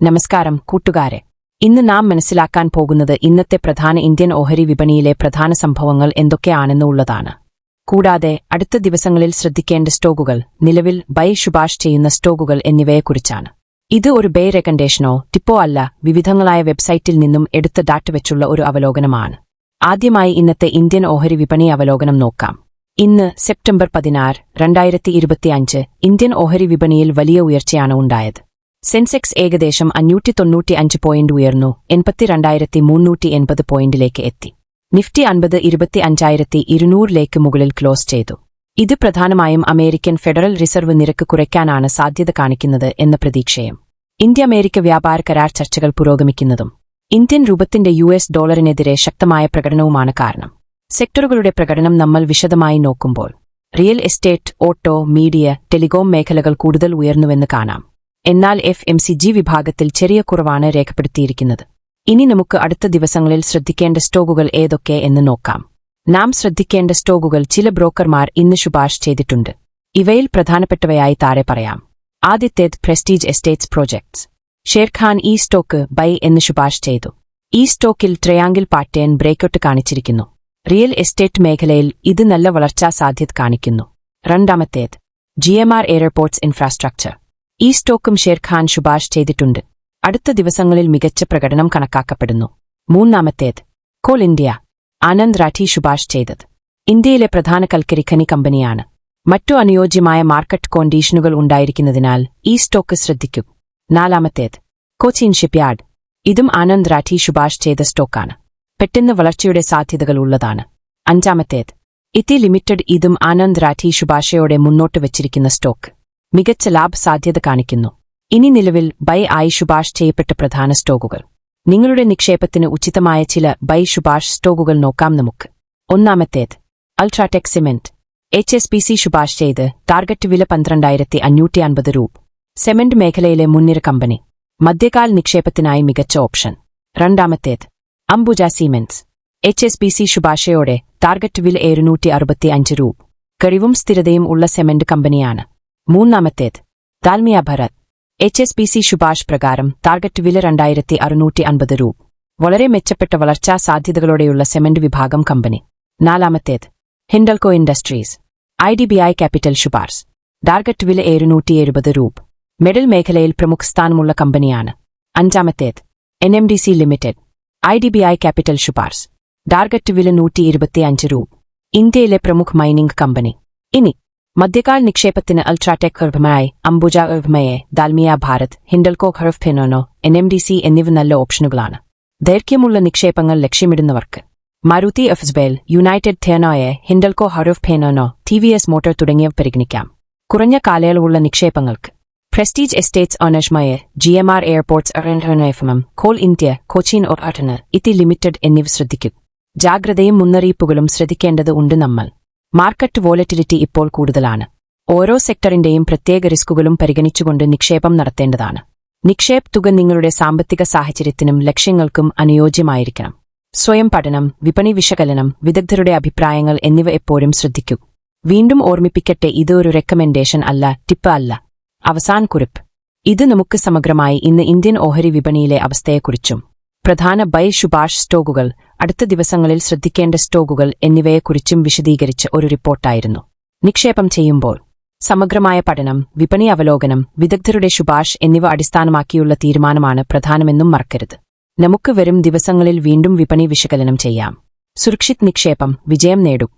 നമസ്കാരം കൂട്ടുകാരെ. ഇന്ന് നാം മനസ്സിലാക്കാൻ പോകുന്നത് ഇന്നത്തെ പ്രധാന ഇന്ത്യൻ ഓഹരി വിപണിയിലെ പ്രധാന സംഭവങ്ങൾ എന്തൊക്കെയാണെന്നുള്ളതാണ്. കൂടാതെ അടുത്ത ദിവസങ്ങളിൽ ശ്രദ്ധിക്കേണ്ട സ്റ്റോക്കുകൾ നിലവിൽ ബൈ ശുപാർശ ചെയ്യുന്ന സ്റ്റോക്കുകൾ എന്നിവയെക്കുറിച്ചാണ്. ഇത് ഒരു ബേ റെക്കൻഡേഷനോ ടിപ്പോ അല്ല വിവിധങ്ങളായ വെബ്സൈറ്റിൽ നിന്നും എടുത്ത ഡാറ്റ വെച്ചുള്ള ഒരു അവലോകനമാണ്. ആദ്യമായി ഇന്നത്തെ ഇന്ത്യൻ ഓഹരി വിപണി അവലോകനം നോക്കാം. ഇന്ന് സെപ്റ്റംബർ പതിനാറ് രണ്ടായിരത്തി ഇരുപത്തിയഞ്ച് ഇന്ത്യൻ ഓഹരി വിപണിയിൽ വലിയ ഉയർച്ചയാണ് ഉണ്ടായത്. സെൻസെക്സ് ഏകദേശം അഞ്ഞൂറ്റി തൊണ്ണൂറ്റി അഞ്ച് പോയിന്റ് ഉയർന്നു. എൺപത്തിരണ്ടായിരത്തി മുന്നൂറ്റി എൺപത് പോയിന്റിലേക്ക് എത്തി. നിഫ്റ്റി അൻപത് ഇരുപത്തി അഞ്ചായിരത്തി ഇരുന്നൂറിലേക്ക് മുകളിൽ ക്ലോസ് ചെയ്തു. ഇത് പ്രധാനമായും അമേരിക്കൻ ഫെഡറൽ റിസർവ് നിരക്ക് കുറയ്ക്കാനാണ് സാധ്യത കാണിക്കുന്നത് എന്ന പ്രതീക്ഷയും. ഇന്ത്യ അമേരിക്ക വ്യാപാര കരാർ ചർച്ചകൾ പുരോഗമിക്കുന്നതും. ഇന്ത്യൻ രൂപത്തിന്റെ യു എസ് ഡോളറിനെതിരെ ശക്തമായ പ്രകടനവുമാണ് കാരണം. സെക്ടറുകളുടെ പ്രകടനം നമ്മൾ വിശദമായി നോക്കുമ്പോൾ real estate auto media telecom മേഖലകൾ കൂടുതൽ ഉയർന്നുവെന്ന് കാണാം. എന്നാൽ എഫ് എം സി ജി വിഭാഗത്തിൽ ചെറിയ കുറവാണ് രേഖപ്പെടുത്തിയിരിക്കുന്നത്. ഇനി നമുക്ക് അടുത്ത ദിവസങ്ങളിൽ ശ്രദ്ധിക്കേണ്ട സ്റ്റോക്കുകൾ ഏതൊക്കെ എന്ന് നോക്കാം. നാം ശ്രദ്ധിക്കേണ്ട സ്റ്റോക്കുകൾ ചില ബ്രോക്കർമാർ ഇന്ന് ശുപാർശ ചെയ്തിട്ടുണ്ട്. ഇവയിൽ പ്രധാനപ്പെട്ടവയായി താഴെ പറയാം. ആദ്യത്തേത് പ്രസ്റ്റീജ് എസ്റ്റേറ്റ്സ് പ്രോജക്ട്സ് ഷേർഖാൻ ഈ സ്റ്റോക്ക് ബൈ എന്ന് ശുപാർശ ചെയ്തു. ഈ സ്റ്റോക്കിൽ ട്രയാങ്കിൾ പാറ്റേൺ ബ്രേക്കൌട്ട് കാണിച്ചിരിക്കുന്നു. റിയൽ എസ്റ്റേറ്റ് മേഖലയിൽ ഇത് നല്ല വളർച്ചാ സാധ്യത കാണിക്കുന്നു. രണ്ടാമത്തേത്. G M R airports infrastructure. ഈ സ്റ്റോക്കും ഷേർഖാൻ ശുപാർശ ചെയ്തിട്ടുണ്ട്. അടുത്ത ദിവസങ്ങളിൽ മികച്ച പ്രകടനം കണക്കാക്കപ്പെടുന്നു. മൂന്നാമത്തേത് കോൾ ഇന്ത്യ. ആനന്ദ് റാഠി ശുപാർശ ചെയ്തത്. ഇന്ത്യയിലെ പ്രധാന കൽക്കരി ഖനി കമ്പനിയാണ്. മറ്റു അനുയോജ്യമായ മാർക്കറ്റ് കോണ്ടീഷനുകൾ ഉണ്ടായിരിക്കുന്നതിനാൽ ഈ സ്റ്റോക്ക് ശ്രദ്ധിക്കും. നാലാമത്തേത് കോച്ചിൻ ഷിപ്പ്യാർഡ്. ഇതും ആനന്ദ് റാഠി ശുപാർശ ചെയ്ത സ്റ്റോക്കാണ്. പെട്ടെന്ന് വളർച്ചയുടെ സാധ്യതകൾ ഉള്ളതാണ്. അഞ്ചാമത്തേത് ഇതി ലിമിറ്റഡ് ഇതും ആനന്ദ് റാഠി ശുപാർശയോടെ മുന്നോട്ട് വച്ചിരിക്കുന്ന സ്റ്റോക്ക്. മികച്ച ലാഭ സാധ്യത കാണിക്കുന്നു. ഇനി നിലവിൽ ബൈ ആയി ശുപാർശ ചെയ്യപ്പെട്ട പ്രധാന സ്റ്റോക്കുകൾ. നിങ്ങളുടെ നിക്ഷേപത്തിന് ഉചിതമായ ചില ബൈ ശുപാർശ സ്റ്റോക്കുകൾ നോക്കാം നമുക്ക്. ഒന്നാമത്തേത് UltraTech cement. H S P C ശുപാർശ ചെയ്ത് ടാർഗറ്റ് വില പന്ത്രണ്ടായിരത്തി അഞ്ഞൂറ്റി അൻപത് രൂപ. സെമന്റ് മേഖലയിലെ മുൻനിര കമ്പനി. മധ്യകാൽ നിക്ഷേപത്തിനായി മികച്ച ഓപ്ഷൻ. രണ്ടാമത്തേത് Ambuja cements. H S P C ശുപാർശയോടെ target വില എഴുന്നൂറ്റി അറുപത്തി അഞ്ച് രൂപ. കഴിവും സ്ഥിരതയും ഉള്ള സെമന്റ് കമ്പനിയാണ്. മൂന്നാമത്തേത് Dalmia Bharat. H S P C ശുപാർശ പ്രകാരം ടാർഗറ്റ് വില രണ്ടായിരത്തി അറുന്നൂറ്റി അൻപത് രൂപ. വളരെ മെച്ചപ്പെട്ട വളർച്ചാ സാധ്യതകളോടെയുള്ള സെമന്റ് വിഭാഗം കമ്പനി. നാലാമത്തേത് Hindalco industries. I D B I capital ശുപാർശ. ടാർഗറ്റ് വില എഴുന്നൂറ്റി എഴുപത് രൂപ. മെഡൽ മേഖലയിൽ പ്രമുഖ സ്ഥാനമുള്ള കമ്പനിയാണ്. അഞ്ചാമത്തേത് N M D C limited I D B I capital ശുപാർശ. ടാർഗറ്റ് വില നൂറ്റി ഇരുപത്തിയഞ്ച് രൂപ. ഇന്ത്യയിലെ പ്രമുഖ മൈനിംഗ് കമ്പനി. ഇനി മധ്യകാൽ നിക്ഷേപത്തിന് അൾട്രാടെക് ഹർഭമായി അംബുജ ഹർഭമയെ ദാൽമിയ ഭാരത്. ഹിൻഡൽകോ ഖർഫ് ഫെനോനോ എൻ എം ഡി സി എന്നിവ നല്ല ഓപ്ഷനുകളാണ്. ദൈർഘ്യമുള്ള നിക്ഷേപങ്ങൾ ലക്ഷ്യമിടുന്നവർക്ക്. മാരുതി എഫ്സ്ബേൽ യുണൈറ്റഡ് ഥേനോയെ ഹിൻഡൽകോ ഹറുഫ് ഫെനോനോ ടി വി എസ് മോട്ടോർ തുടങ്ങിയവ പരിഗണിക്കാം. കുറഞ്ഞ കാലയളവുള്ള നിക്ഷേപങ്ങൾക്ക്. പ്രസ്റ്റീജ് എസ്റ്റേറ്റ്സ് ഓണർഷ്മയെ ജി എം ആർ എയർപോർട്ട്സ് അറൻഹനോഎഫ്എം കോൾ ഇന്ത്യ കൊച്ചിൻ ഒറാട്ടന് ഇത്തി ലിമിറ്റഡ് എന്നിവ ശ്രദ്ധിക്കും. ജാഗ്രതയും മുന്നറിയിപ്പുകളും ശ്രദ്ധിക്കേണ്ടത് ഉണ്ട് നമ്മൾ. മാർക്കറ്റ് വോളറ്റിലിറ്റി ഇപ്പോൾ കൂടുതലാണ്. ഓരോ സെക്ടറിന്റെയും പ്രത്യേക റിസ്കുകളും പരിഗണിച്ചുകൊണ്ട് നിക്ഷേപം നടത്തേണ്ടതാണ്. നിക്ഷേപ് തുക നിങ്ങളുടെ സാമ്പത്തിക സാഹചര്യത്തിനും ലക്ഷ്യങ്ങൾക്കും അനുയോജ്യമായിരിക്കണം. സ്വയം പഠനം വിപണി വിശകലനം വിദഗ്ധരുടെ അഭിപ്രായങ്ങൾ എന്നിവ എപ്പോഴും ശ്രദ്ധിക്കൂ. വീണ്ടും ഓർമ്മിപ്പിക്കട്ടെ ഇത് ഒരു റെക്കമെൻഡേഷൻ അല്ല ടിപ്പ് അല്ല. അവസാൻ കുറിപ്പ്. ഇത് നമുക്ക് സമഗ്രമായി ഇന്ന് ഇന്ത്യൻ ഓഹരി വിപണിയിലെ അവസ്ഥയെക്കുറിച്ചും പ്രധാന ബൈ ശുപാർശ് സ്റ്റോക്കുകൾ അടുത്ത ദിവസങ്ങളിൽ ശ്രദ്ധിക്കേണ്ട സ്റ്റോക്കുകൾ എന്നിവയെക്കുറിച്ചും വിശദീകരിച്ച ഒരു റിപ്പോർട്ടായിരുന്നു. നിക്ഷേപം ചെയ്യുമ്പോൾ സമഗ്രമായ പഠനം വിപണി അവലോകനം വിദഗ്ധരുടെ ശുപാർശ എന്നിവ അടിസ്ഥാനമാക്കിയുള്ള തീരുമാനമാണ് പ്രധാനമെന്നും മറക്കരുത്. നമുക്ക് വരും ദിവസങ്ങളിൽ വീണ്ടും വിപണി വിശകലനം ചെയ്യാം. സുരക്ഷിത് നിക്ഷേപം വിജയം നേടും.